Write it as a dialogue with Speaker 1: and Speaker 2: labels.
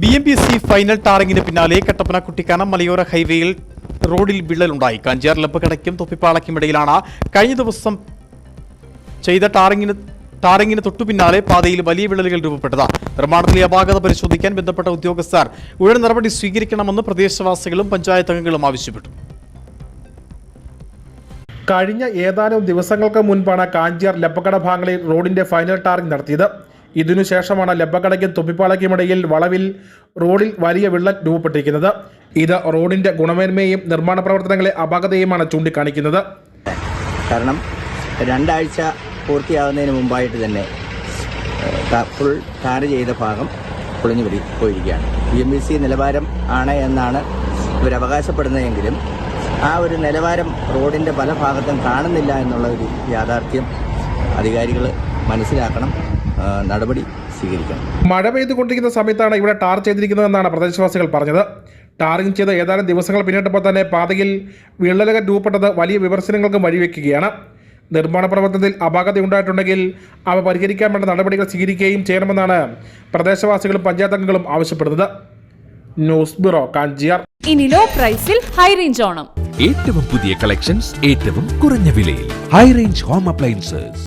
Speaker 1: B M B C final ടാറിങ്ങിന് പിന്നാലെ കട്ടപ്പന കുട്ടിക്കാനം മലയോര ഹൈവേയിൽ റോഡിൽ വിള്ളലുണ്ടായി. കാഞ്ചിയാർ ലബ്ബക്കടയ്ക്കും തൊപ്പിപ്പാളയ്ക്കും ഇടയിലാണ് കഴിഞ്ഞ ദിവസം ചെയ്ത ടാറിങ്ങിന് ടാറിങ്ങിന് തൊട്ടു പിന്നാലെ പാതയിൽ വലിയ വിള്ളലുകൾ രൂപപ്പെട്ടത്. നിർമ്മാണത്തിലെ അപാകത പരിശോധിക്കാൻ ബന്ധപ്പെട്ട ഉദ്യോഗസ്ഥർ ഉടൻ നടപടി സ്വീകരിക്കണമെന്ന് പ്രദേശവാസികളും പഞ്ചായത്ത് അംഗങ്ങളും ആവശ്യപ്പെട്ടു.
Speaker 2: കഴിഞ്ഞ ഏതാനും ദിവസങ്ങൾക്ക് മുൻപാണ് കാഞ്ചിയാർ ലപ്പക്കട ഭാഗങ്ങളിൽ റോഡിന്റെ ഫൈനൽ ടാറിംഗ് നടത്തിയത്. ഇതിനുശേഷമാണ് ലബ്ബക്കടയ്ക്കും തുപ്പിപ്പാളയ്ക്കുമിടയിൽ വളവിൽ റോഡിൽ വലിയ വിള്ളൽ രൂപപ്പെട്ടിരിക്കുന്നത്. ഇത് റോഡിന്റെ ഗുണമേന്മയും നിർമ്മാണ പ്രവർത്തനങ്ങളെ അപാകതയുമാണ് ചൂണ്ടിക്കാണിക്കുന്നത്.
Speaker 3: കാരണം രണ്ടാഴ്ച പൂർത്തിയാകുന്നതിന് മുമ്പായിട്ട് തന്നെ ഫുൾ ടാർ ചെയ്ത ഭാഗം പൊളിഞ്ഞു പിടി പോയിരിക്കുകയാണ്. പി എം ബി സി നിലവാരം ആണ് എന്നാണ് ഇവർ അവകാശപ്പെടുന്നതെങ്കിലും ആ ഒരു നിലവാരം റോഡിന്റെ പല ഭാഗത്തും കാണുന്നില്ല എന്നുള്ള ഒരു യാഥാർത്ഥ്യം അധികാരികൾ മനസ്സിലാക്കണം നടപടി സ്വീകരിക്കണം.
Speaker 2: മഴ പെയ്തുകൊണ്ടിരിക്കുന്ന സമയത്താണ് ഇവിടെ ടാർ ചെയ്തിരിക്കുന്നതെന്നാണ് പ്രദേശവാസികൾ പറഞ്ഞത്. ടാറിംഗ് ചെയ്ത ഏതാനും ദിവസങ്ങൾ പിന്നിട്ടപ്പോൾ തന്നെ പാതയിൽ വിള്ളലുകൾ രൂപപ്പെട്ടത് വലിയ വിമർശനങ്ങൾക്കും വഴിവെക്കുകയാണ്. നിർമ്മാണ പ്രവർത്തനത്തിൽ അപാകത ഉണ്ടായിട്ടുണ്ടെങ്കിൽ അവ പരിഹരിക്കാൻ വേണ്ട നടപടികൾ സ്വീകരിക്കുകയും ചെയ്യണമെന്നാണ് പ്രദേശവാസികളും പഞ്ചായത്ത് അംഗങ്ങളും ആവശ്യപ്പെടുന്നത്. News bureau Kanchiyar.
Speaker 4: ഇനി ലോ പ്രൈസിൽ ഹൈ റേഞ്ച് ഓണം.
Speaker 5: ഏറ്റവും പുതിയ കളക്ഷൻസ് ഏറ്റവും കുറഞ്ഞ വിലയിൽ. High range home appliances.